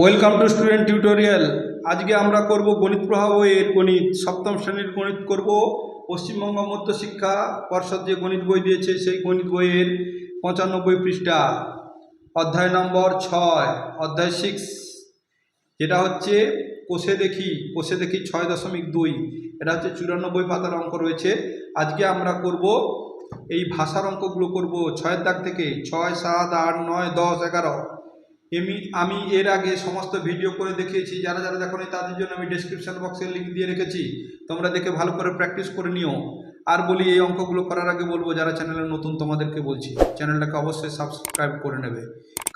Welcome to student tutorial আজকে আমরা করব গণিত প্রভাব এর গণিত। সপ্তম শ্রেণির গণিত করব। পশ্চিমবঙ্গ মধ্য শিক্ষা পর্ষদ যে গণিত বই দিয়েছে, সেই গণিত বইয়ের পঁচানব্বই পৃষ্ঠা। অধ্যায় নম্বর ছয়, অধ্যায় সিক্স যেটা হচ্ছে কোষে দেখি। কোষে দেখি ছয় দশমিক দুই। এটা হচ্ছে চুরানব্বই পাতার অঙ্ক রয়েছে। আজকে আমরা করব এই ভাষার অঙ্কগুলো করব ছয়ের দাগ থেকে। ছয়, সাত, আট, নয়, দশ, এগারো। এমনি আমি এর আগে সমস্ত ভিডিও করে দেখিয়েছি, যারা যারা দেখো তাদের জন্য আমি ডেসক্রিপশন বক্সে লিঙ্ক দিয়ে রেখেছি, তোমরা দেখে ভালো করে প্র্যাকটিস করে নিও। আর বলি, এই অঙ্কগুলো করার আগে বলব, যারা চ্যানেলে নতুন তোমাদেরকে বলছি চ্যানেলটাকে অবশ্যই সাবস্ক্রাইব করে নেবে।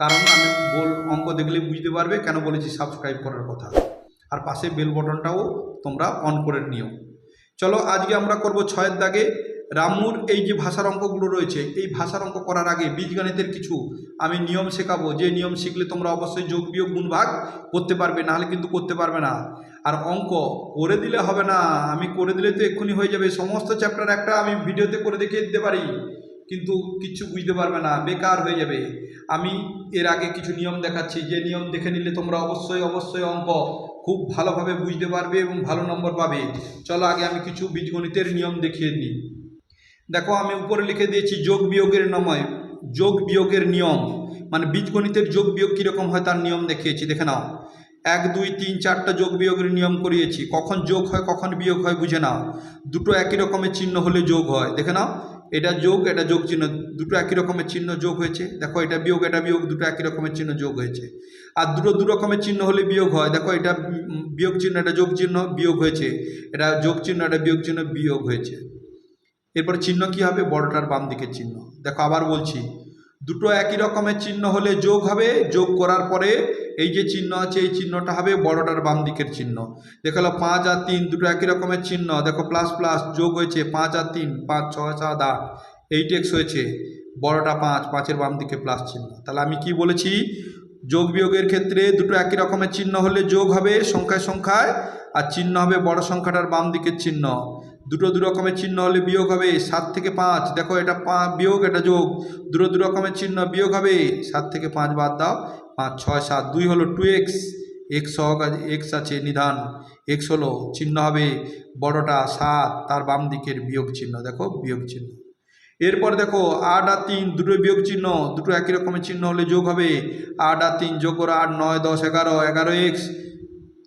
কারণ আমি বল, অঙ্ক দেখলে বুঝতে পারবে কেন বলেছি সাবস্ক্রাইব করার কথা। আর পাশে বেল বটনটাও তোমরা অন করে নিও। চলো, আজকে আমরা করব ছয়ের দাগে রামুর এই যে ভাষার অঙ্কগুলো রয়েছে, এই ভাষার অঙ্ক করার আগে বীজগণিতের কিছু আমি নিয়ম শেখাবো। যে নিয়ম শিখলে তোমরা অবশ্যই যোগ বিয়োগ গুণ ভাগ করতে পারবে, নাহলে কিন্তু করতে পারবে না। আর অঙ্ক করে দিলে হবে না, আমি করে দিলে তো এক্ষুনি হয়ে যাবে। সমস্ত চ্যাপ্টার একটা আমি ভিডিওতে করে দেখিয়ে দিতে পারি, কিন্তু কিচ্ছু বুঝতে পারবে না, বেকার হয়ে যাবে। আমি এর আগে কিছু নিয়ম দেখাচ্ছি, যে নিয়ম দেখে নিলে তোমরা অবশ্যই অবশ্যই অঙ্ক খুব ভালোভাবে বুঝতে পারবে এবং ভালো নম্বর পাবে। চলো আগে আমি কিছু বীজগণিতের নিয়ম দেখিয়ে দিই। দেখো, আমি উপরে লিখে দিয়েছি যোগ বিয়োগের নময়, যোগ বিয়োগের নিয়ম। মানে বীজগণিতের যোগ বিয়োগ কীরকম হয় তার নিয়ম দেখিয়েছি, দেখে নাও। এক, দুই, তিন, চারটা যোগ বিয়োগের নিয়ম করিয়েছি। কখন যোগ হয়, কখন বিয়োগ হয়, বুঝে নাও। দুটো একই রকমের চিহ্ন হলে যোগ হয়, দেখে নাও। এটা যোগ এটা যোগ চিহ্ন, দুটো একই রকমের চিহ্ন যোগ হয়েছে। দেখো, এটা বিয়োগ এটা বিয়োগ, দুটো একই রকমের চিহ্ন যোগ হয়েছে। আর দুটো, দু রকমের চিহ্ন হলে বিয়োগ হয়। দেখো, এটা বিয়োগ চিহ্ন, এটা যোগ চিহ্ন, বিয়োগ হয়েছে। এটা যোগ চিহ্ন, এটা বিয়োগ চিহ্ন, বিয়োগ হয়েছে। এরপর চিহ্ন কি হবে? বড়টার বাম দিকের চিহ্ন। দেখো আবার বলছি, দুটো একই রকমের চিহ্ন হলে যোগ হবে। যোগ করার পরে এই যে চিহ্ন আছে, এই চিহ্নটা হবে বড়টার বাম দিকের চিহ্ন। দেখো হলো পাঁচ আর তিন, দুটো একই রকমের চিহ্ন। দেখো প্লাস প্লাস যোগ হয়েছে পাঁচ আর তিন, পাঁচ, ছয়, সাত, আট। এইট এক্স হয়েছে, বড়টা পাঁচ, পাঁচের বাম দিকে প্লাস চিহ্ন। তাহলে আমি কি বলেছি? যোগ বিয়োগের ক্ষেত্রে দুটো একই রকমের চিহ্ন হলে যোগ হবে সংখ্যায় সংখ্যায়, আর চিহ্ন হবে বড় সংখ্যাটার বাম দিকের চিহ্ন। দুটো দু রকমের চিহ্ন হলে বিয়োগ হবে, সাত থেকে পাঁচ। দেখো এটা বিয়োগ, এটা যোগ। দুটো দু রকমের চিহ্ন বিয়োগ হবে, সাত থেকে পাঁচ বাদ দাও। পাঁচ, ছয়, সাত। দুই হলো টু এক্স এক্স এক্স আছে নিধান। এক্স হলো চিহ্ন হবে বড়টা সাত, তার বাম দিকের বিয়োগ চিহ্ন। দেখো, বিয়োগ চিহ্ন। এরপর দেখো, আট আর তিন দুটো বিয়োগ চিহ্ন। দুটো একই রকমের চিহ্ন হলে যোগ হবে। আট আর তিন যোগ করো আট, নয়, দশ, এগারো। এগারো এক্স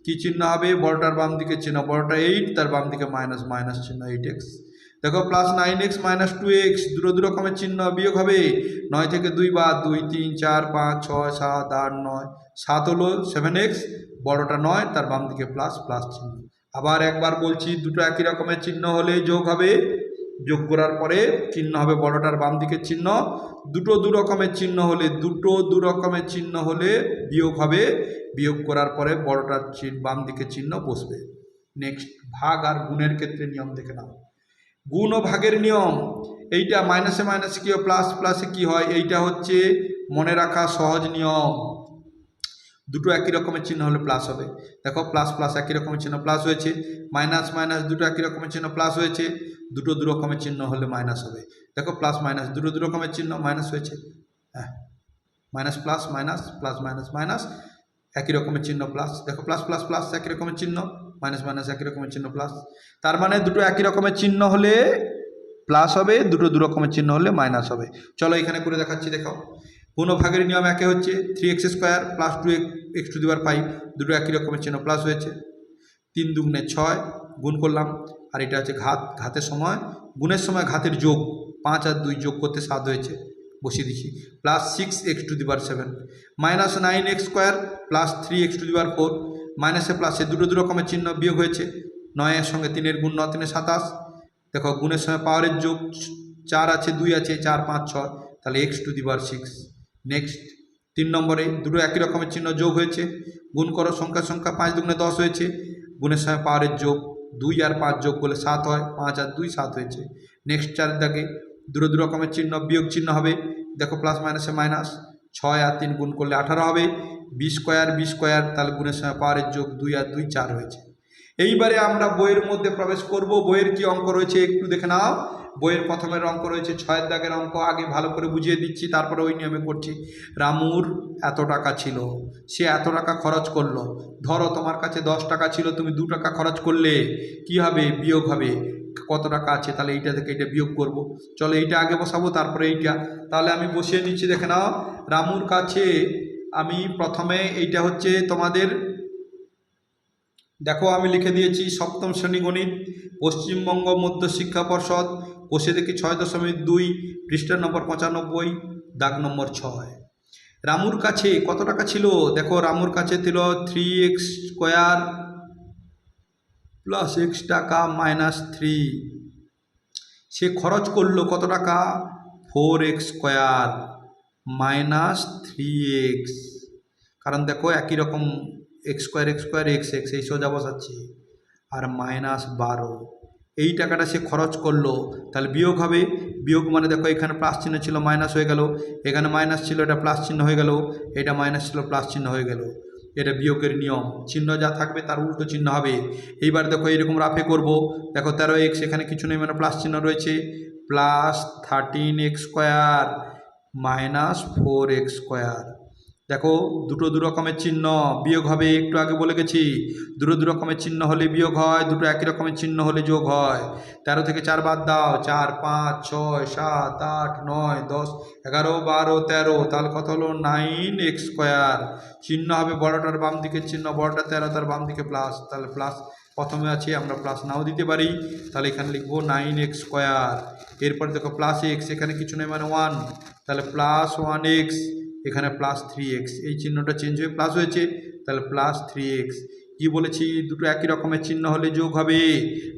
কি চিহ্ন হবে? বড়টার বাম দিকে চিহ্ন, বড়টা এইট তার বাম দিকে মাইনাস মাইনাস চিহ্ন এইট এক্স দেখো plus nine X minus two X দুটো দু রকমের চিহ্ন বিয়োগ হবে। নয় থেকে দুই বা দুই, তিন, চার, পাঁচ, ছয়, সাত, আট, নয়। সাত হলো সেভেন এক্স বড়টা নয়, তার বাম দিকে প্লাস প্লাস চিহ্ন। আবার একবার বলছি, দুটো একই রকমের চিহ্ন হলে যোগ হবে। যোগ করার পরে চিহ্ন হবে বড়টার বাম দিকের চিহ্ন। দুটো দু রকমের চিহ্ন হলে দুটো দু রকমের চিহ্ন হলে বিয়োগ হবে। বিয়োগ করার পরে বড়টার বাম দিকের চিহ্ন বসবে। নেক্সট ভাগ আর গুণের ক্ষেত্রে নিয়ম দেখে নাও। গুণ ও ভাগের নিয়ম, এইটা মাইনাসে মাইনাসে কী প্লাস প্লাসে কী হয়, এইটা হচ্ছে মনে রাখা সহজ নিয়ম। দুটো একই রকমের চিহ্ন হলে প্লাস হবে। দেখো প্লাস প্লাস একই রকমের চিহ্ন প্লাস হয়েছে। মাইনাস মাইনাস দুটো একই রকমের চিহ্ন প্লাস হয়েছে। দুটো দু রকমের চিহ্ন হলে মাইনাস হবে। দেখো প্লাস মাইনাস দুটো দু রকমের চিহ্ন মাইনাস হয়েছে। হ্যাঁ minus plus minus plus minus minus একই রকমের চিহ্ন প্লাস দেখো প্লাস প্লাস প্লাস একই রকমের চিহ্ন মাইনাস মাইনাস একই রকমের চিহ্ন প্লাস তার মানে দুটো একই রকমের চিহ্ন হলে প্লাস হবে, দুটো দু রকমের চিহ্ন হলে মাইনাস হবে। চলো এখানে করে দেখাচ্ছি, দেখো। কোনো ভাগের নিয়ম একে হচ্ছে three X square plus two X two দিবার ফাইভ দুটো একই রকমের চিহ্ন প্লাস হয়েছে। তিন দুগুণে ছয়, গুণ করলাম আর এটা হচ্ছে ঘাত, ঘাতের সময়, গুণের সময় ঘাতের যোগ, পাঁচ আর দুই যোগ করতে সাত হয়েছে, বসিয়ে দিচ্ছি। প্লাস সিক্স এক্স টু দি দিবার seven minus nine X square plus three X two দি দিবার ফোর মাইনাসে প্লাসে দুটো দু রকমের চিহ্ন বিয়োগ হয়েছে নয়ের সঙ্গে তিনের গুণ ন তিনে সাতাশ, দেখো গুণের সময় পাওয়ারের যোগ, চার আছে, দুই আছে, চার, পাঁচ, ছয়, তাহলে এক্স টু দি দিবার সিক্স নেক্সট তিন নম্বরে দুটো একই রকমের চিহ্ন যোগ হয়েছে, গুণ করো সংখ্যা সংখ্যা পাঁচ দুগুণে দশ হয়েছে, গুণের সময় পাওয়ারের যোগ দুই আর পাঁচ যোগ করলে সাত হয়, পাঁচ আর দুই সাত হয়েছে। নেক্সট চার দাগে দুটো দু রকমের চিহ্ন, বিয়োগ চিহ্ন হবে। দেখো প্লাস মাইনাসে মাইনাস ছয় আর তিন গুণ করলে আঠারো হবে। বিশ স্কোয়ার বিশ স্কোয়ার তাহলে গুণের সময় পাওয়ারের যোগ দুই আর দুই চার হয়েছে। এইবারে আমরা বইয়ের মধ্যে প্রবেশ করব। বইয়ের কি অঙ্ক রয়েছে একটু দেখে নাও। বইয়ের প্রথমের অঙ্ক রয়েছে, ছয়ের দাগের অঙ্ক, আগে ভালো করে বুঝিয়ে দিচ্ছি, তারপরে ওই নিয়মে করছি। রামুর এত টাকা ছিল, সে এত টাকা খরচ করল। ধরো তোমার কাছে দশ টাকা ছিল, তুমি দু টাকা খরচ করলে কি হবে? বিয়োগ হবে। কত টাকা আছে? তাহলে এইটা থেকে এটা বিয়োগ করব। চলো এইটা আগে বসাবো, তারপরে এইটা। তাহলে আমি বসিয়ে নিচ্ছি, দেখে নাও। রামুর কাছে আমি প্রথমে এইটা হচ্ছে তোমাদের, দেখো আমি লিখে দিয়েছি সপ্তম শ্রেণি গণিত, পশ্চিমবঙ্গ মধ্য শিক্ষা পর্ষদ কোষে দেখি ছয় দশমিক দুই পৃষ্ঠা নম্বর পঁচানব্বই, দাগ নম্বর ছয়। রামুর কাছে কত টাকা ছিল? দেখো, রামুর কাছে ছিল three X square plus X টাকা মাইনাস থ্রি সে খরচ করল কত টাকা? Four X square minus three X কারণ দেখো, একই রকম X square X square X X এই সোজা বসাচ্ছি। আর মাইনাস বারো। এই টাকাটা সে খরচ করল, তাহলে বিয়োগ হবে। বিয়োগ মানে দেখো, এখানে প্লাস চিহ্ন ছিল মাইনাস হয়ে গেল। এখানে মাইনাস ছিল, এটা প্লাস চিহ্ন হয়ে গেল। এটা মাইনাস ছিল প্লাস চিহ্ন হয়ে গেল। এটা বিয়োগের নিয়ম। চিহ্ন যা থাকবে, তার উল্টো চিহ্ন হবে। এইবার দেখো এরকম রাফে করব। দেখো, তেরো এক্স এখানে কিছু নেই মানে প্লাস চিহ্ন রয়েছে। Plus thirteen X square minus four X square দেখো, দুটো দু রকমের চিহ্ন, বিয়োগ হবে একটু আগে বলে গেছি। দুটো দু রকমের চিহ্ন হলে বিয়োগ হয়, দুটো একই রকমের চিহ্ন হলে যোগ হয়। তেরো থেকে চার বাদ দাও, চার, পাঁচ, ছয়, সাত, আট, নয়, দশ, এগারো, বারো, তেরো, তাহলে কত হলো? Nine X square. চিহ্ন হবে বড়টার বাম দিকের চিহ্ন, বড়টা তেরো, তার বাম দিকে প্লাস। তাহলে প্লাস প্রথমে আছে, আমরা প্লাস নাও দিতে পারি। তাহলে এখানে লিখব নাইন এক্স স্কোয়ার। এরপর দেখো, প্লাস এক্স, এখানে কিছু নেই মানে ওয়ান। তাহলে প্লাস ওয়ান এক্স এখানে প্লাস থ্রি এক্স এই চিহ্নটা চেঞ্জ হয়ে প্লাস হয়েছে, তাহলে প্লাস থ্রি এক্স কী বলেছি? দুটো একই রকমের চিহ্ন হলে যোগ হবে।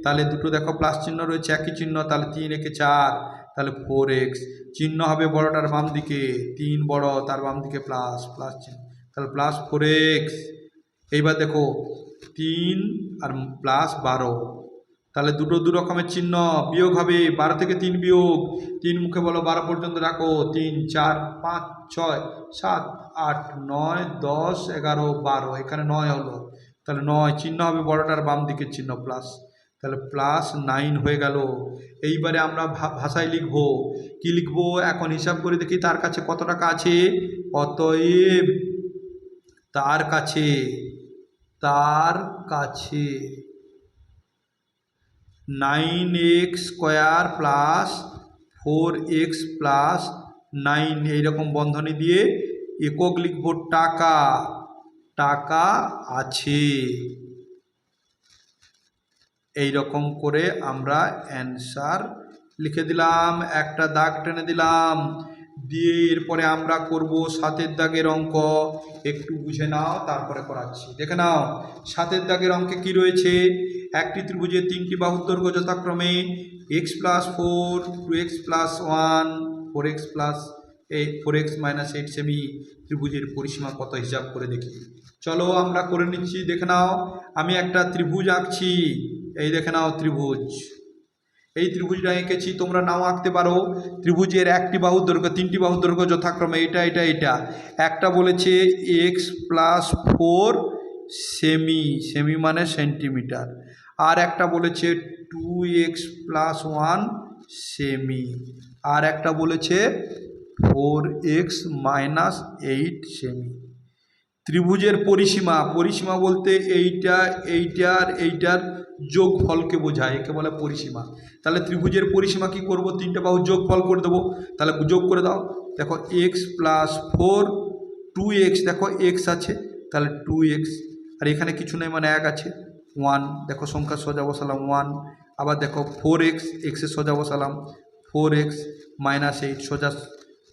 তাহলে দুটো দেখো প্লাস চিহ্ন রয়েছে, একই চিহ্ন, তাহলে তিন একে চার, তাহলে ফোর এক্স চিহ্ন হবে বড়টার বাম দিকে, তিন বড় তার বাম দিকে প্লাস প্লাস চিহ্ন। তাহলে প্লাস ফোর এক্স এইবার দেখো, তিন আর প্লাস বারো। তাহলে দুটো দু রকমের চিহ্ন, বিয়োগ হবে বারো থেকে তিন বিয়োগ। তিন মুখে বলো বারো পর্যন্ত রাখো। তিন, চার, পাঁচ, ছয়, সাত, আট, নয়, দশ, এগারো, বারো। এখানে নয় হলো। তাহলে নয় চিহ্ন হবে বড়টার বাম দিকের চিহ্ন প্লাস তাহলে প্লাস নাইন হয়ে গেল। এইবারে আমরা ভাষায় লিখব। কি লিখব? এখন হিসাব করে দেখি তার কাছে কত টাকা আছে। অতএব তার কাছে তার কাছে। Nine X square plus four X plus nine এইরকম বন্ধনী দিয়ে একক লিখব টাকা। টাকা আছে। এই রকম করে আমরা অ্যান্সার লিখে দিলাম, একটা দাগ টেনে দিলাম, দিয়ে এরপরে আমরা করব সাতের দাগের অঙ্ক। একটু বুঝে নাও, তারপরে করাচ্ছি। দেখে নাও, সাতের দাগের অঙ্কে কি রয়েছে? একটি ত্রিভুজের তিনটি বাহুর দৈর্ঘ্য যথাক্রমে X plus four two X plus one four X plus eight four X minus eight semi ত্রিভুজের পরিসীমা কত হিসাব করে দেখি। চলো আমরা করে নিচ্ছি, দেখে নাও। আমি একটা ত্রিভুজ আঁকছি। এই দেখে নাও ত্রিভুজ। এই ত্রিভুজটা এঁকেছি, তোমরা নাও আঁকতে পারো। ত্রিভুজের একটি বাহুর দৈর্ঘ্য, তিনটি বাহুর দৈর্ঘ্য যথাক্রমে এটা এটা এটা। একটা বলেছে X plus four semi semi মানে সেন্টিমিটার আর একটা বলেছে two X plus one semi আর একটা বলেছে four X minus eight semi ত্রিভুজের পরিসীমা পরিসীমা বলতে এইটা এইটার এইটার যোগফলকে বোঝায়, একে বলে পরিসীমা। তাহলে ত্রিভুজের পরিসীমা কি করব? তিনটে বাহু যোগফল করে দেবো। তাহলে যোগ করে দাও। দেখো X plus four two X দেখো এক্স আছে। তাহলে টু এক্স আর এখানে কিছু নেই মানে এক আছে। ওয়ান, দেখো সংখ্যা সোজা বসালাম ওয়ান, আবার দেখো ফোর এক্স এক্সের সোজা বসালাম, ফোর এক্স মাইনাস এইট, সোজা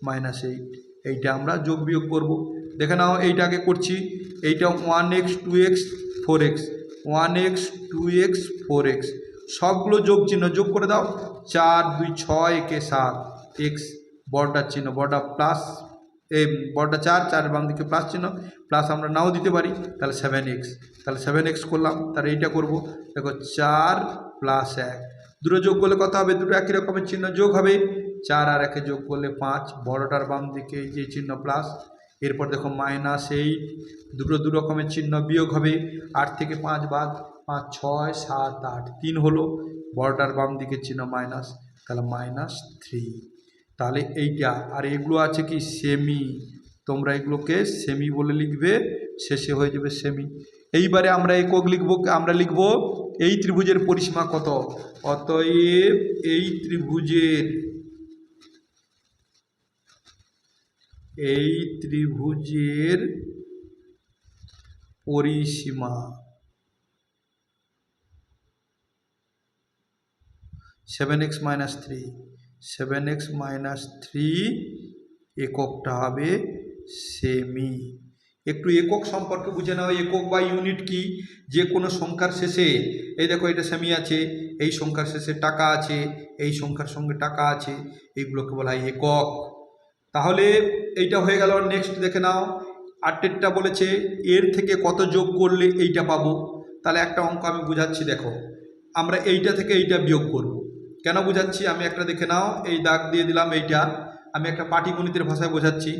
মাইনাস এইট, এইটা আমরা যোগ বিয়োগ করব। দেখে নাও এইটা আগে করছি, এইটা one X, two X, four X, one X, two X, four X, সবগুলো যোগ চিহ্ন যোগ করে দাও, চার, দুই, ছয়, একে সাত, এক্স বড়টার চিহ্ন বড়টা প্লাস এই বড়টা চার চার বাম দিকে প্লাস চিহ্ন প্লাস আমরা নাও দিতে পারি, তাহলে সেভেন এক্স তাহলে সেভেন এক্স করলাম, তাহলে এইটা করব, দেখো চার প্লাস এক। দুটো যোগ করলে কত হবে? দুটো একই রকমের চিহ্ন যোগ হবে। চার আর একে যোগ করলে পাঁচ, বড়টার বাম দিকে যে চিহ্ন প্লাস এরপর দেখো মাইনাস এইট দুটো দু রকমের চিহ্ন বিয়োগ হবে। আট থেকে পাঁচ বাদ, পাঁচ, ছয়, সাত, আট, তিন হলো, বড়টার বাম দিকের চিহ্ন মাইনাস তাহলে মাইনাস থ্রি তাহলে এইটা, আর এগুলো আছে কি সেমি তোমরা এগুলোকে সেমি বলে লিখবে, শেষে হয়ে যাবে সেমি এইবারে আমরা একক লিখব, আমরা লিখব এই ত্রিভুজের পরিসীমা কত? অতএব এই ত্রিভুজের এই ত্রিভুজের পরিসীমা seven X minus three seven X minus three এককটা হবে সেমি। একটু একক সম্পর্কে বুঝে নাও, একক বা ইউনিট কি? যে কোনো সংখ্যার শেষে, এই দেখো এটা সেমি আছে, এই সংখ্যার শেষে টাকা আছে, এই সংখ্যার সঙ্গে টাকা আছে, এইগুলোকে বলা হয় একক। তাহলে এইটা হয়ে গেল নেক্সট দেখে নাও। আটেরটা বলেছে, এর থেকে কত যোগ করলে এইটা পাবো? তাহলে একটা অঙ্ক আমি বুঝাচ্ছি, দেখো। আমরা এইটা থেকে এইটা বিয়োগ করব। কেন বুঝাচ্ছি? আমি একটা দেখে নাও, এই দাগ দিয়ে দিলাম এইটা। আমি একটা পাটিগণিতের ভাষায় বোঝাচ্ছি।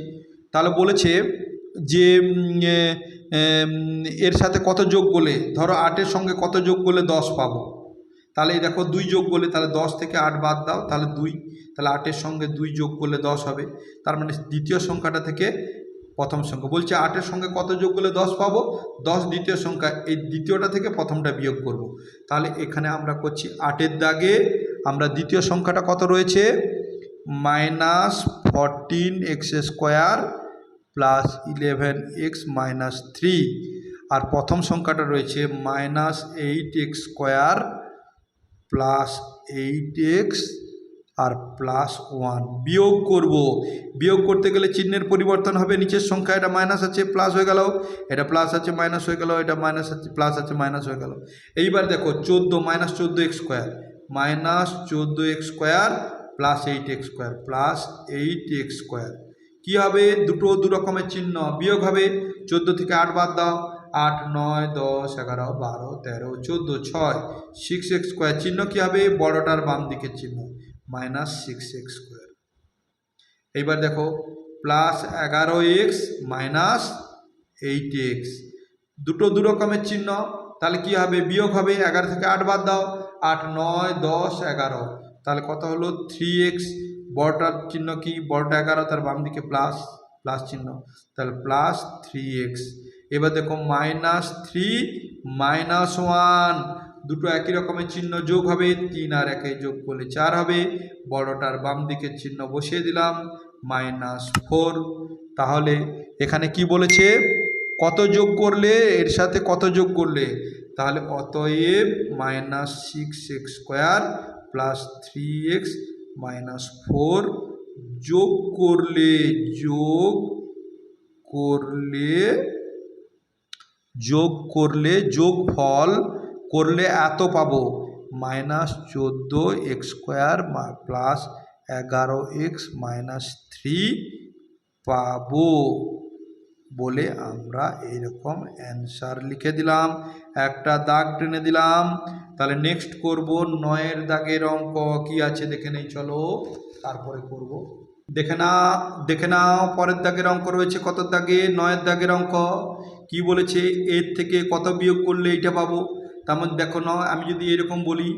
তাহলে বলেছে যে এর সাথে কত যোগ করলে? ধরো আটের সঙ্গে কত যোগ করলে দশ পাবো? তাহলে এই দেখো দুই যোগ করলে, তাহলে দশ থেকে আট বাদ দাও, তাহলে দুই। তাহলে আটের সঙ্গে দুই যোগ করলে দশ হবে। তার মানে দ্বিতীয় সংখ্যাটা থেকে প্রথম সংখ্যা। বলছে আটের সঙ্গে কত যোগ করলে দশ পাবো? দশ দ্বিতীয় সংখ্যা। এই দ্বিতীয়টা থেকে প্রথমটা বিয়োগ করব। তাহলে এখানে আমরা করছি আটের দাগে আমরা দ্বিতীয় সংখ্যাটা কত রয়েছে? Minus fourteen X square plus eleven X minus three. আর প্রথম সংখ্যাটা রয়েছে minus eight X square plus eight X আর প্লাস ওয়ান। বিয়োগ করব। বিয়োগ করতে গেলে চিহ্নের পরিবর্তন হবে নিচের সংখ্যা। এটা মাইনাস আছে, প্লাস হয়ে গেল। এটা প্লাস আছে, মাইনাস হয়ে গেল। এটা মাইনাস আছে, প্লাস আছে, মাইনাস হয়ে গেল। এইবার দেখো, চোদ্দ মাইনাস চোদ্দ এক্স স্কোয়ার। মাইনাস চোদ্দ X square plus eight X square plus eight X square কী হবে? দুটো দু রকমের চিহ্ন বিয়োগ হবে। চোদ্দ থেকে আট বাদ দাও। আট, নয়, দশ, এগারো, বারো, তেরো, চোদ্দ, ছয়। সিক্স এক্স স্কোয়ার চিহ্ন কী হবে? বড়টার বাম দিকের চিহ্ন। মাইনাস সিক্স এক্স স্কোয়ার এইবার দেখো প্লাস এগারো এক্স মাইনাস এইট এক্স দুটো দু রকমের চিহ্ন, তাহলে কি হবে? বিয়োগ হবে। এগারো থেকে আট বাদ দাও। আট, নয়, দশ, এগারো। তাহলে কত হলো? থ্রি এক্স বড়টার চিহ্ন কি? বড়টা এগারো, তার বাম দিকে প্লাস প্লাস চিহ্ন। তাহলে প্লাস থ্রি এক্স এবার দেখো মাইনাস থ্রি মাইনাস ওয়ান দুটো একই রকমের চিহ্ন যোগ হবে, তিন আর একে যোগ করলে চার হবে। বড়টার বাম দিকের চিহ্ন বসিয়ে দিলাম মাইনাস ফোর তাহলে এখানে কি বলেছে? কত যোগ করলে? এর সাথে কত যোগ করলে? তাহলে অতএব minus six x square plus three x minus four যোগ করলে যোগ করলে যোগ করলে যোগ ফল করলে এত পাবো? মাইনাস চোদ্দ এক্স স্কোয়ার প্লাস এগারো এক্স মাইনাস থ্রি পাবো। বলে আমরা এইরকম অ্যান্সার লিখে দিলাম। একটা দাগ টেনে দিলাম। তাহলে নেক্সট করব নয়ের দাগের অঙ্ক কি আছে দেখে নেই, চলো। তারপরে করব। দেখে না, দেখে নাও, পরের দাগের অঙ্ক রয়েছে। কত দাগে? নয়ের দাগের অঙ্ক। কি বলেছে? এর থেকে কত বিয়োগ করলে এইটা পাবো? তার মধ্যে দেখো ন আমি যদি এরকম বলি,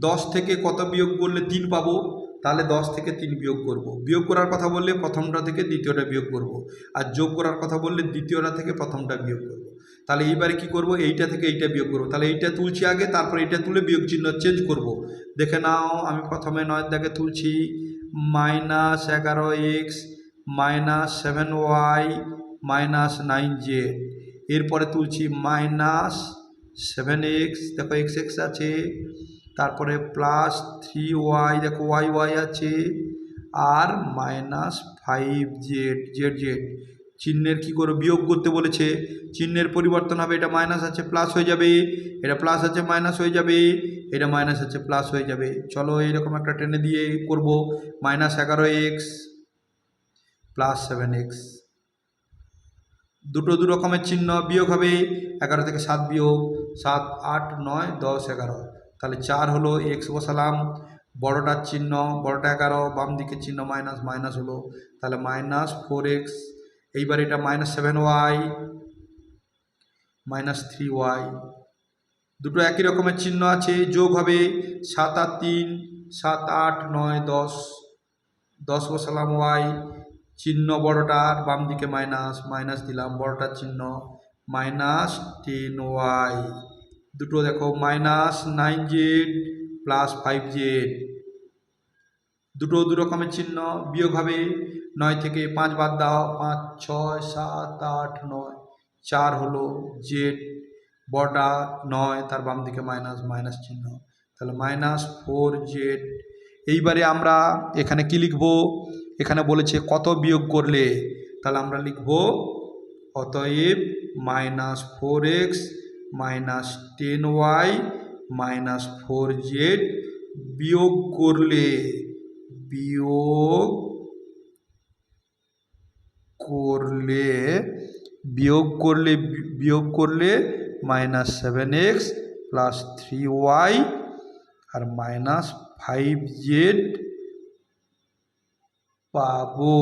দশ থেকে কত বিয়োগ করলে তিন পাবো? তাহলে দশ থেকে তিন বিয়োগ করব। বিয়োগ করার কথা বললে প্রথমটা থেকে দ্বিতীয়টা বিয়োগ করব। আর যোগ করার কথা বললে দ্বিতীয়টা থেকে প্রথমটা বিয়োগ করব। তাহলে এইবারে কি করব? এইটা থেকে এইটা বিয়োগ করব। তাহলে এইটা তুলছি আগে, তারপর এইটা তুলে বিয়োগ চিহ্ন চেঞ্জ করব। দেখে নাও, আমি প্রথমে নয়ের দাগে তুলছি। মাইনাস এগারো x minus seven y minus nine z এরপরে তুলছি মাইনাস সেভেন এক্স দেখো এক্স এক্স আছে। তারপরে প্লাস থ্রি ওয়াই দেখো ওয়াই ওয়াই আছে। আর minus five z z z চিহ্নের কী করে বিয়োগ করতে বলেছে? চিহ্নের পরিবর্তন হবে, এটা মাইনাস আছে প্লাস হয়ে যাবে। এটা প্লাস আছে মাইনাস হয়ে যাবে। এটা মাইনাস আছে প্লাস হয়ে যাবে। চলো এইরকম একটা টেনে দিয়ে করব। মাইনাস এগারো এক্স প্লাস সেভেন এক্স দুটো দু রকমের চিহ্ন বিয়োগ হবে। এগারো থেকে সাত বিয়োগ। সাত, আট, নয়, দশ, এগারো। তাহলে চার হলো এক্স বসালাম। বড়টার চিহ্ন, বড়টা এগারো বাম দিকের চিহ্ন মাইনাস মাইনাস হলো। তাহলে মাইনাস ফোর এক্স এইবার এটা minus seven y minus three y দুটো একই রকমের চিহ্ন আছে, যোগ হবে সাত আর তিন, সাত আট নয় দশ দশ বসালাম ওয়াই চিহ্ন বড়টার বাম দিকে মাইনাস মাইনাস দিলাম বড়টার চিহ্ন মাইনাস টেন ওয়াই দুটো দেখো minus nine z plus five z দুটো দু রকমের চিহ্ন, বিয়োগ হবে নয় থেকে পাঁচ বাদ দাও, পাঁচ, ছয়, সাত, আট, নয়। চার হলো জেড বটা নয়, তার বাম দিকে মাইনাস মাইনাস চিহ্ন। তাহলে মাইনাস ফোর জেড এইবারে আমরা এখানে কি লিখব? এখানে বলেছে কত বিয়োগ করলে? তাহলে আমরা লিখব অতএব minus four x minus ten y minus four z বিয়োগ করলে। বিয়োগ করলে বিয়োগ করলে বিয়োগ করলে minus seven x plus three y আর মাইনাস ফাইভ জেড পাবো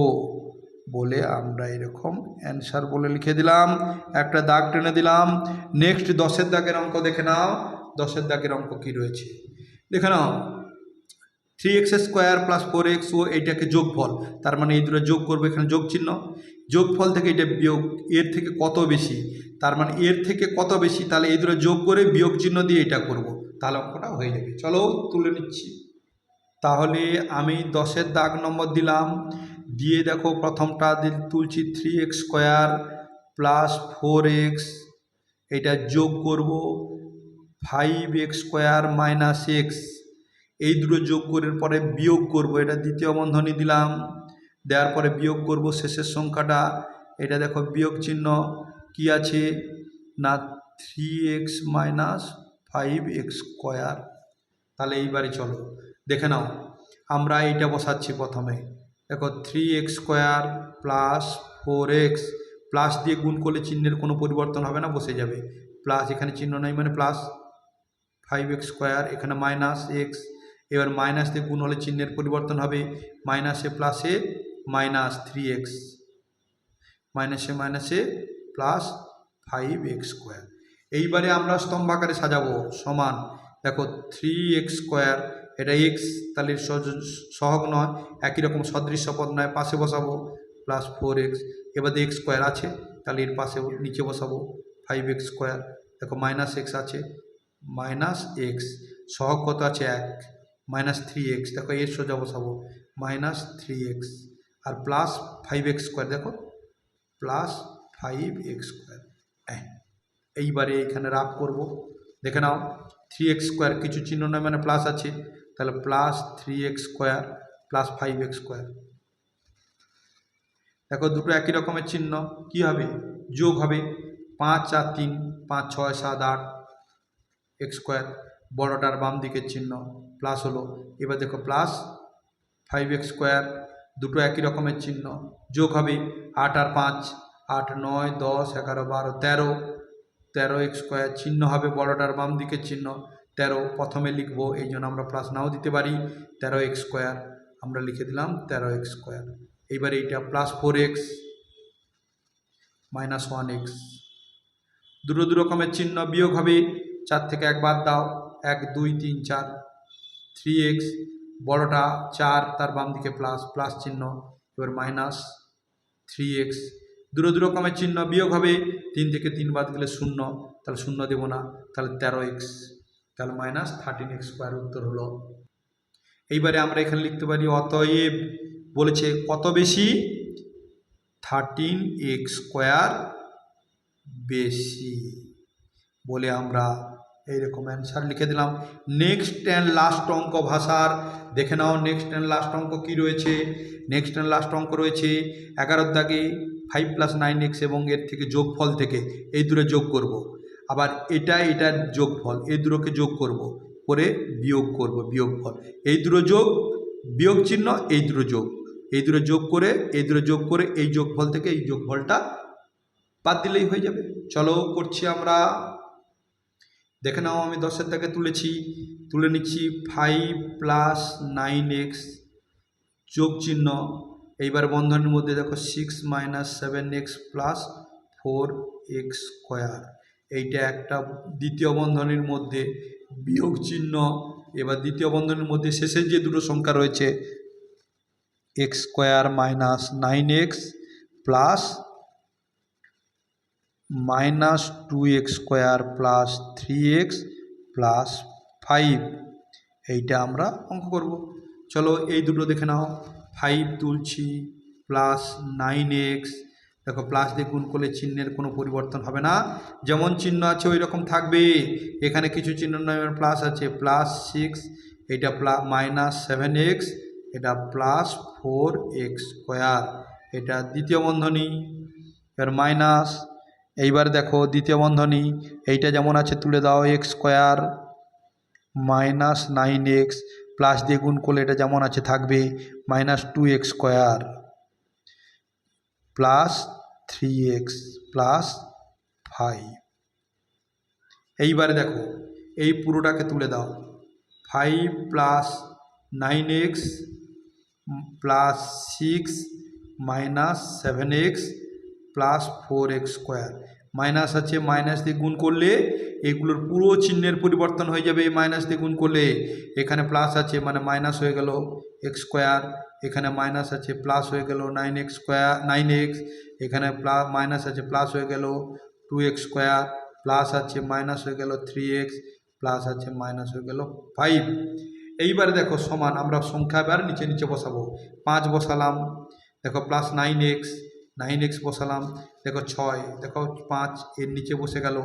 বলে আমরা এরকম অ্যান্সার বলে লিখে দিলাম। একটা দাগ টেনে দিলাম। নেক্সট দশের দাগের অঙ্ক দেখে নাও। দশের দাগের অঙ্ক কী রয়েছে? দেখে নাও। Three x square plus four x ও এইটাকে যোগফল। তার মানে এই দুটো যোগ করব, এখানে যোগ চিহ্ন। যোগফল থেকে এটা বিয়োগ, এর থেকে কত বেশি? তার মানে এর থেকে কত বেশি? তাহলে এই দুটো যোগ করে বিয়োগ চিহ্ন দিয়ে এটা করব। তাহলে অঙ্কটা হয়ে যাবে। চলো তুলে নিচ্ছি। তাহলে আমি দশের দাগ নম্বর দিলাম। দিয়ে দেখো প্রথমটা তুলছি three x square plus four x এটা যোগ করব five x square minus x এই দুটো যোগ করার পরে বিয়োগ করব, এটা দ্বিতীয় বন্ধনী দিলাম। দেওয়ার পরে বিয়োগ করব শেষের সংখ্যাটা। এটা দেখো বিয়োগ চিহ্ন কি আছে? না three x minus five x square তাহলে এইবারে চলো, দেখে নাও। আমরা এইটা বসাচ্ছি প্রথমে। দেখো three x square plus four x plus দিয়ে গুণ করলে চিহ্নের কোনো পরিবর্তন হবে না, বসে যাবে। প্লাস এখানে চিহ্ন নাই মানে প্লাস ফাইভ এক্স স্কোয়ার এখানে মাইনাস এক্স এবার মাইনাস দিয়ে গুণ হলে চিহ্নের পরিবর্তন হবে মাইনাসে প্লাসে মাইনাস থ্রি এক্স মাইনাসে মাইনাসে প্লাস ফাইভ এক্স স্কোয়ার এইবারে আমরা স্তম্ভাকারে সাজাবো, সমান। দেখো থ্রি এক্স স্কোয়ার এটা এক্স তাহলে সহগ নয়। একই রকম সদৃশ্য পদ নয়, পাশে বসাবো প্লাস ফোর এক্স এবার এক্স স্কোয়ার আছে, তাহলে এর পাশে নিচে বসাবো ফাইভ এক্স স্কোয়ার দেখো মাইনাস এক্স আছে মাইনাস এক্স সহগ কত আছে? এক। মাইনাস থ্রি এক্স দেখো এর সোজা বসাবো মাইনাস থ্রি এক্স আর প্লাস ফাইভ এক্স স্কোয়ার দেখো প্লাস ফাইভ এক্স স্কোয়ার এইবারে এখানে রাফ করব, দেখে নাও থ্রি এক্স স্কোয়ার কিছু চিহ্ন নয় মানে প্লাস আছে, তাহলে plus three x square plus five x square দেখো দুটো একই রকমের চিহ্ন, কি হবে, যোগ হবে পাঁচ চার তিন, পাঁচ, ছয়, সাত, আট এক্স স্কোয়ার বড়টার বাম দিকের চিহ্ন প্লাস হলো। এবার দেখো প্লাস ফাইভ এক্স স্কোয়ার দুটো একই রকমের চিহ্ন। যোগ হবে আট আর পাঁচ। আট, নয়, দশ, এগারো, বারো, তেরো। তেরো এক্স স্কোয়ার চিহ্ন হবে বড়টার বাম দিকের চিহ্ন। তেরো প্রথমে লিখব, এই জন্য আমরা প্লাস নাও দিতে পারি। তেরো এক্স স্কোয়ার আমরা লিখে দিলাম তেরো এক্স স্কোয়ার এইবার এইটা plus four x minus one x দুটো দু রকমের চিহ্ন বিয়োগ হবে, চার থেকে এক বাদ দাও। এক, দুই, তিন, চার। থ্রি এক্স বড়টা চার, তার বাম দিকে প্লাস প্লাস চিহ্ন, এবার মাইনাস থ্রি এক্স দুটো দু রকমের চিহ্ন বিয়োগ হবে, তিন থেকে তিন বাদ গেলে শূন্য, তাহলে শূন্য দেবো না, তাহলে তেরো এক্স তাহলে মাইনাস থার্টিন এক্স স্কোয়ার উত্তর হলো। এইবারে আমরা এখানে লিখতে পারি, অতএব বলেছে কত বেশি? থার্টিন এক্স স্কোয়ার বেশি। বলে আমরা এইরকম অ্যান্সার লিখে দিলাম। নেক্সট অ্যান্ড লাস্ট অঙ্ক ভাষার, দেখে নাও নেক্সট অ্যান্ড লাস্ট অঙ্ক কী রয়েছে? নেক্সট অ্যান্ড লাস্ট অঙ্ক রয়েছে এগারোর দাগে ফাইভ প্লাস নাইন এক্স এবং এর থেকে যোগফল থেকে, এই দূরে যোগ করব। আবার এটা এটার যোগফল, এই দুটোকে যোগ করব। করে বিয়োগ করব, বিয়োগফল। এই দুটো যোগ, বিয়োগ চিহ্ন, এই দুটো যোগ। এই দুটো যোগ করে, এই দুটো যোগ করে, এই যোগফল থেকে এই যোগফলটা বাদ দিলেই হয়ে যাবে। চলো করছি আমরা দেখে নাও, আমি দশের দাগে তুলেছি। তুলে নিচ্ছি ফাইভ প্লাস নাইন এক্স যোগ চিহ্ন। এইবার বন্ধনের মধ্যে দেখো six minus seven x plus four x square এইটা একটা দ্বিতীয় বন্ধনের মধ্যে বিয়োগ চিহ্ন। এবার দ্বিতীয় বন্ধনের মধ্যে শেষের যে দুটো সংখ্যা রয়েছে x square minus nine x plus minus two x square plus three x plus five. এইটা আমরা অঙ্ক করব। চলো এই দুটো দেখে নাও। ফাইভ তুলছি প্লাস নাইন এক্স। দেখো, প্লাস দিয়ে গুণ করলে চিহ্নের কোনো পরিবর্তন হবে না। যেমন চিহ্ন আছে ওই রকম থাকবে। এখানে কিছু চিহ্ন নয় প্লাস আছে। প্লাস সিক্স এটা প্লাস মাইনাস সেভেন এক্স, এটা প্লাস ফোর এক্স স্কোয়ার। এটা দ্বিতীয় বন্ধনী। এবার মাইনাস এইবার দেখো দ্বিতীয় বন্ধনী, এইটা যেমন আছে তুলে দাও x square minus nine x plus দিয়ে গুণ করলে এটা যেমন আছে থাকবে minus two x square plus three x plus five এইবারে দেখো, এই পুরোটাকে তুলে দাও five plus nine x plus six minus seven x plus four x square minus আছে, মাইনাস দিয়ে গুণ করলে এগুলোর পুরো চিহ্নের পরিবর্তন হয়ে যাবে, এই মাইনাস দিয়ে গুণ করলে। এখানে প্লাস আছে মানে মাইনাস হয়ে গেল এক্স স্কোয়ার এখানে মাইনাস আছে প্লাস হয়ে গেল nine x square nine x এখানে প্লাস মাইনাস আছে প্লাস হয়ে গেল টু এক্স স্কোয়ার প্লাস আছে মাইনাস হয়ে গেল থ্রি এক্স প্লাস আছে মাইনাস হয়ে গেল ফাইভ এইবারে দেখো সমান, আমরা সংখ্যা এবার নিচে নিচে বসাবো। পাঁচ বসালাম, দেখো plus nine x nine x বসালাম, দেখো ছয়, দেখো পাঁচ, এর নিচে বসে গেল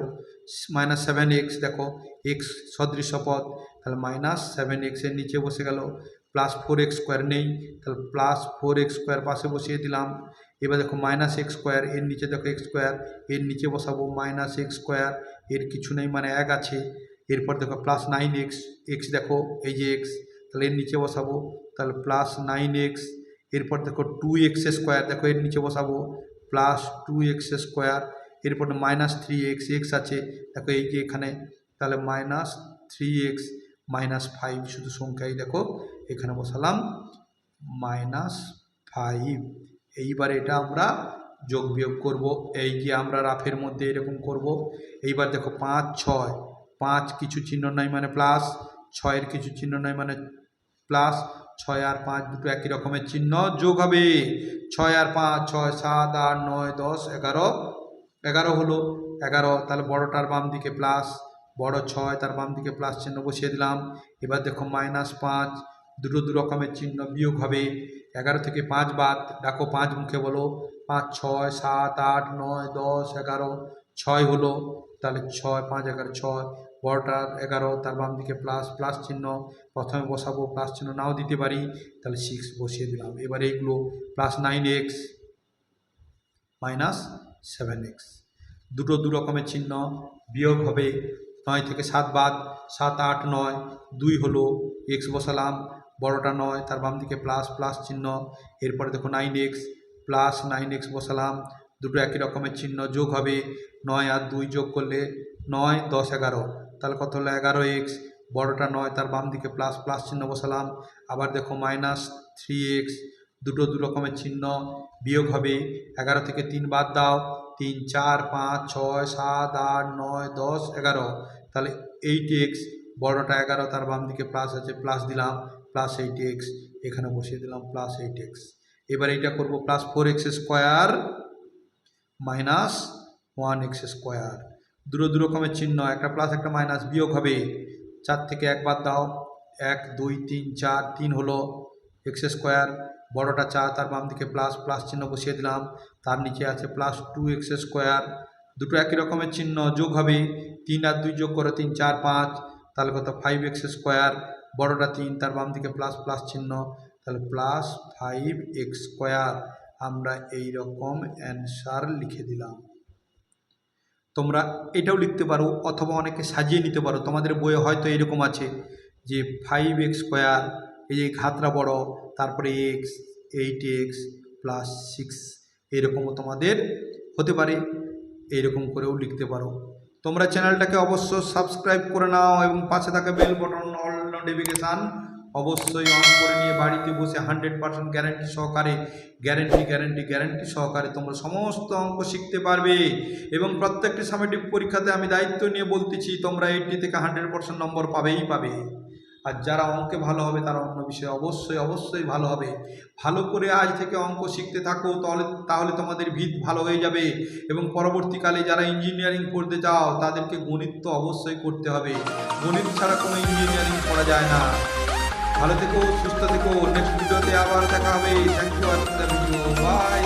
মাইনাস সেভেন এক্স দেখো এক্স সদৃশ পদ, তাহলে মাইনাস সেভেন এক্সের নিচে বসে গেল প্লাস ফোর এক্স স্কোয়ার নেই, তাহলে প্লাস ফোর এক্স স্কোয়ার পাশে বসিয়ে দিলাম, এবার দেখো মাইনাস এক্স স্কোয়ার এর নিচে দেখো এক্স স্কোয়ার এর নিচে বসাবো মাইনাস এক্স স্কোয়ার এর কিছু নেই মানে এক আছে, এরপর দেখো প্লাস নাইন এক্স এক্স দেখো, এই যে এক্স তাহলে এর নিচে বসাবো, তাহলে প্লাস নাইন এক্স এরপর দেখো টু এক্স স্কোয়ার দেখো এর নিচে বসাবো প্লাস টু এক্স স্কোয়ার এরপর মাইনাস থ্রি এক্স এক্স আছে, দেখো এই যে এখানে, তাহলে minus three x minus five শুধু সংখ্যাই দেখো, এখানে বসালাম মাইনাস ফাইভ এইবার এটা আমরা যোগ বিয়োগ করব, এই যে আমরা রাফের মধ্যে এরকম করব, এইবার দেখো পাঁচ, ছয়, পাঁচ কিছু চিহ্ন নয় মানে প্লাস ছয়ের কিছু চিহ্ন নয় মানে প্লাস ছয় আর পাঁচ দুটো একই রকমের চিহ্ন যোগ হবে। ছয় আর পাঁচ, ছয়, সাত, আট, নয়, দশ, এগারো। এগারো হলো, এগারো। তাহলে বড়টার বাম দিকে প্লাস বড় ছয়, তার বাম দিকে প্লাস চিহ্ন বসিয়ে দিলাম। এবার দেখো মাইনাস পাঁচ, দুটো দু রকমের চিহ্ন বিয়োগ হবে। এগারো থেকে পাঁচ বাদ, ডাকো পাঁচ মুখে বলো। পাঁচ, ছয়, সাত, আট, নয়, দশ, এগারো। ছয় হলো, তাহলে ছয়, পাঁচ, এগারো, ছয়। বড়টার এগারো, তার বাম দিকে প্লাস প্লাস চিহ্ন, প্রথমে বসাবো প্লাস চিহ্ন নাও দিতে পারি, তাহলে সিক্স বসিয়ে দিলাম। এবার এইগুলো plus nine x minus seven x দুটো দু রকমের চিহ্ন বিয়োগ হবে। নয় থেকে সাত বাদ, সাত, আট, নয়, দুই হলো এক্স বসালাম, বড়টা নয়, তার বাম দিকে প্লাস প্লাস চিহ্ন। এরপরে দেখো nine x plus nine x বসালাম, দুটো একই রকমের চিহ্ন যোগ হবে। নয় আর দুই যোগ করলে নয়, দশ, এগারো। তাহলে কত হলো? এগারো এক্স বড়টা নয়, তার বাম দিকে প্লাস প্লাস চিহ্ন বসালাম। আবার দেখো মাইনাস থ্রি এক্স দুটো দু রকমের চিহ্ন বিয়োগ হবে। এগারো থেকে তিন বাদ দাও। তিন, চার, পাঁচ, ছয়, সাত, আট, নয়, দশ, এগারো। তাহলে এইট এক্স বড়টা এগারো, তার বাম দিকে প্লাস আছে প্লাস দিলাম প্লাস এইট এক্স এখানে বসিয়ে দিলাম প্লাস এইট এক্স এবার এইটা করব plus four x square minus one x square দুটো দু রকমের চিহ্ন, একটা প্লাস একটা মাইনাস বিয়োগ হবে। চার থেকে এক বাদ দাও। এক, দুই, তিন, চার, তিন হলো এক্স স্কোয়ার বড়টা চার, তার বাম দিকে প্লাস প্লাস চিহ্ন বসিয়ে দিলাম। তার নিচে আছে প্লাস টু এক্স স্কোয়ার দুটো একই রকমের চিহ্ন, যোগ হবে। তিন আর দুই যোগ করে তিন, চার, পাঁচ। তাহলে কত? ফাইভ এক্স স্কোয়ার বড়টা তিন, তার বাম দিকে প্লাস প্লাস চিহ্ন। তাহলে প্লাস ফাইভ এক্স স্কোয়ার আমরা এই রকম অ্যান্সার লিখে দিলাম। তোমরা এটাও লিখতে পারো অথবা অনেকে সাজিয়ে নিতে পারো। তোমাদের বইয়ে হয়তো এরকম আছে যে ফাইভ এক্স স্কোয়ার এই যে ঘাতরা বড়, তারপরে x eight x plus six এরকমও তোমাদের হতে পারে এইরকম করেও লিখতে পারো। তোমরা চ্যানেলটাকে অবশ্য সাবস্ক্রাইব করে নাও এবং পাশে থাকা বেল বটন অল নোটিফিকেশান অবশ্যই অন করে নিয়ে বাড়িতে বসে হান্ড্রেড পার্সেন্ট গ্যারেন্টি সহকারে গ্যারেন্টি গ্যারেন্টি গ্যারেন্টি সহকারে তোমরা সমস্ত অঙ্ক শিখতে পারবে। এবং প্রত্যেকটি সামেটিক পরীক্ষাতে আমি দায়িত্ব নিয়ে বলতেছি, তোমরা এইটটি থেকে হান্ড্রেড পার্সেন্ট নম্বর পাবেই পাবে। আর যারা অঙ্কে ভালো হবে, তারা অন্য বিষয়ে অবশ্যই অবশ্যই ভালো হবে। ভালো করে আজ থেকে অঙ্ক শিখতে থাকো, তাহলে তাহলে তোমাদের ভিত ভালো হয়ে যাবে। এবং পরবর্তীকালে যারা ইঞ্জিনিয়ারিং পড়তে চাও, তাদেরকে গণিত তো অবশ্যই করতে হবে। গণিত ছাড়া কোনো ইঞ্জিনিয়ারিং করা যায় না। ভালো থেকো সুস্থ থেকো। নেক্সট ভিডিওতে আবার দেখা হবে। থ্যাংক ইউ আর ভিডিও। বাই